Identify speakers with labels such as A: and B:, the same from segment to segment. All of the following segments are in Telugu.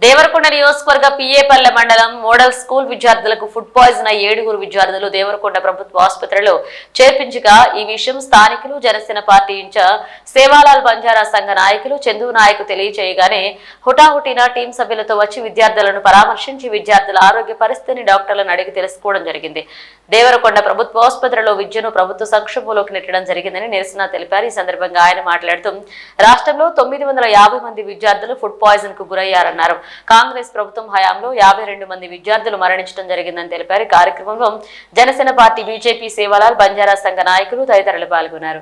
A: దేవరకొండ నియోజకవర్గ పిఏపల్లె మండలం మోడల్ స్కూల్ విద్యార్థులకు ఫుడ్ పాయిజన్ అయ్యి ఏడుగురు విద్యార్థులు దేవరకొండ ప్రభుత్వ ఆసుపత్రిలో చేర్పించగా ఈ విషయం స్థానికులు జనసేన పార్టీ ఇన్ఛార్జ్ సేవాలాల్ బంజారా సంఘ నాయకులు చందు నాయక్ తెలియజేయగానే హుటాహుటిన టీం సభ్యులతో వచ్చి విద్యార్థులను పరామర్శించి విద్యార్థుల ఆరోగ్య పరిస్థితిని డాక్టర్లను అడిగి తెలుసుకోవడం జరిగింది. దేవరకొండ ప్రభుత్వ ఆసుపత్రిలో విద్యను ప్రభుత్వ సంక్షోభంలోకి నెట్టడం జరిగిందని నిరసన తెలిపారు. ఈ సందర్భంగా ఆయన మాట్లాడుతూ రాష్ట్రంలో తొమ్మిది వందల యాభై మంది విద్యార్థులు ఫుడ్ పాయిజన్కు గురయ్యారన్నారు. కాంగ్రెస్ ప్రభుత్వం హయాంలో యాభై రెండు మంది విద్యార్థులు మరణించడం జరిగిందని తెలిపారు. కార్యక్రమంలో జనసేన పార్టీ బీజేపీ సేవాలాల్ బంజారా సంఘ నాయకులు తదితరులు పాల్గొన్నారు.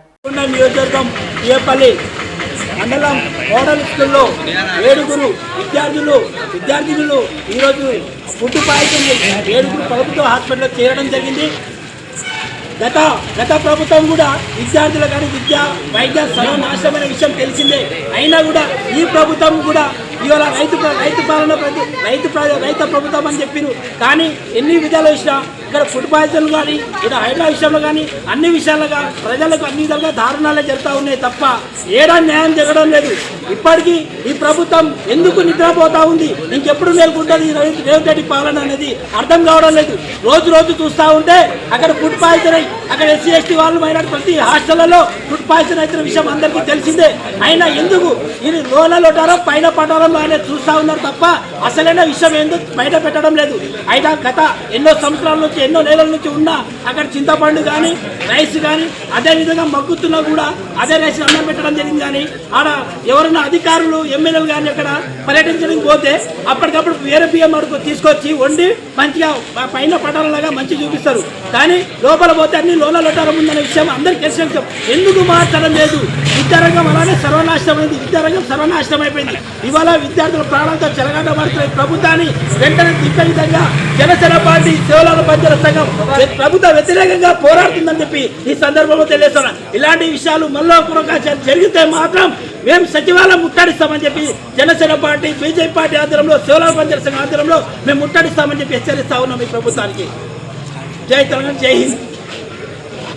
B: మండలం మోడల్ స్కూల్లో ఏడుగురు విద్యార్థులు విద్యార్థినులు ఈరోజు ఫుడ్ పాయిజన్ ఏడుగురు ప్రభుత్వ హాస్పిటల్లో చేరడం జరిగింది. గత గత ప్రభుత్వం కూడా విద్యార్థులు కానీ విద్య వైద్య సర్వనాశనమైన విషయం తెలిసిందే. అయినా కూడా ఈ ప్రభుత్వం కూడా ఇవాళ రైతు ప్ర- రైతు పాలన ప్రతి రైతు ప్ర- రైతు ప్రభుత్వం అని చెప్పిరు కానీ ఎన్ని విధాలు వచ్చినా ఇక్కడ ఫుడ్ పాయిజన్ కానీ ఇక్కడ హైడ్రా విషయంలో కానీ అన్ని విషయాలుగా ప్రజలకు అన్ని విధాలుగా దారుణాలే జరుగుతూ ఉన్నాయి తప్ప ఏడా న్యాయం జరగడం లేదు. ఇప్పటికీ ఈ ప్రభుత్వం ఎందుకు నిద్రపోతూ ఉంది? ఇంకెప్పుడు మేల్కుంటుంది ఈ రేవంత్ రెడ్డి పాలన అనేది అర్థం కావడం లేదు. రోజు రోజు చూస్తూ ఉంటే అక్కడ ఫుడ్ పాయిజన్ అయి అక్కడ ఎస్సీ ఎస్టీ వాళ్ళు మైనార్టీ ప్రతి హాస్టళ్ళలో ఫుడ్ పాయిజన్ అయితే విషయం అందరికీ తెలిసిందే. అయినా ఎందుకు ఇది లోన లోటారో పైన పటారంలో ఆయన చూస్తూ ఉన్నారు తప్ప అసలైన విషయం ఎందుకు బయట పెట్టడం లేదు. అయినా గత ఎన్నో సంవత్సరాల నుంచి ఎన్నో నెలల నుంచి ఉన్న అక్కడ చింతపండు కానీ రైస్ కానీ అదేవిధంగా మగ్గుతున్నా కూడా అదే రైస్ అన్నం పెట్టడం జరిగింది. కానీ ఆడ ఎవరైనా అధికారులు ఎమ్మెల్యేలు కానీ అక్కడ పర్యటించడానికి పోతే అప్పటికప్పుడు వేరే బియ్యం అడుగు తీసుకొచ్చి వండి మంచిగా పైన పటాలలాగా మంచి చూపిస్తారు. కానీ లోపల పోతే అన్ని లోన లొటారం ఉందనే విషయం అందరికీ తెలిసిన ఎందుకు మార్చడం లేదు? విద్యారంగం అలానే సర్వనాశనమైంది విద్యారంగం సర్వనాశనం అయిపోయింది. ఇవాళ విద్యార్థుల ప్రాణాలతో చెలగాట మారుతున్న ప్రభుత్వాన్ని వెంటనే తిప్పే విధంగా జనసేన పార్టీ సేవల రైతుల సంఘం ప్రభుత్వ వ్యతిరేకంగా పోరాడుతుందని చెప్పి ఈ సందర్భంలో తెలియజేస్తున్నా. ఇలాంటి విషయాలు మళ్ళీ జరిగితే మాత్రం మేము సచివాలయం ముట్టడిస్తామని చెప్పి జనసేన పార్టీ బీజేపీ పార్టీ ఆధ్వర్యంలో సేవల పంచాయతీ సంఘం ఆధ్వర్యంలో మేము ముట్టడిస్తామని చెప్పి హెచ్చరిస్తా ఉన్నాం ఈ ప్రభుత్వానికి. జై తెలంగాణ జై హింద్.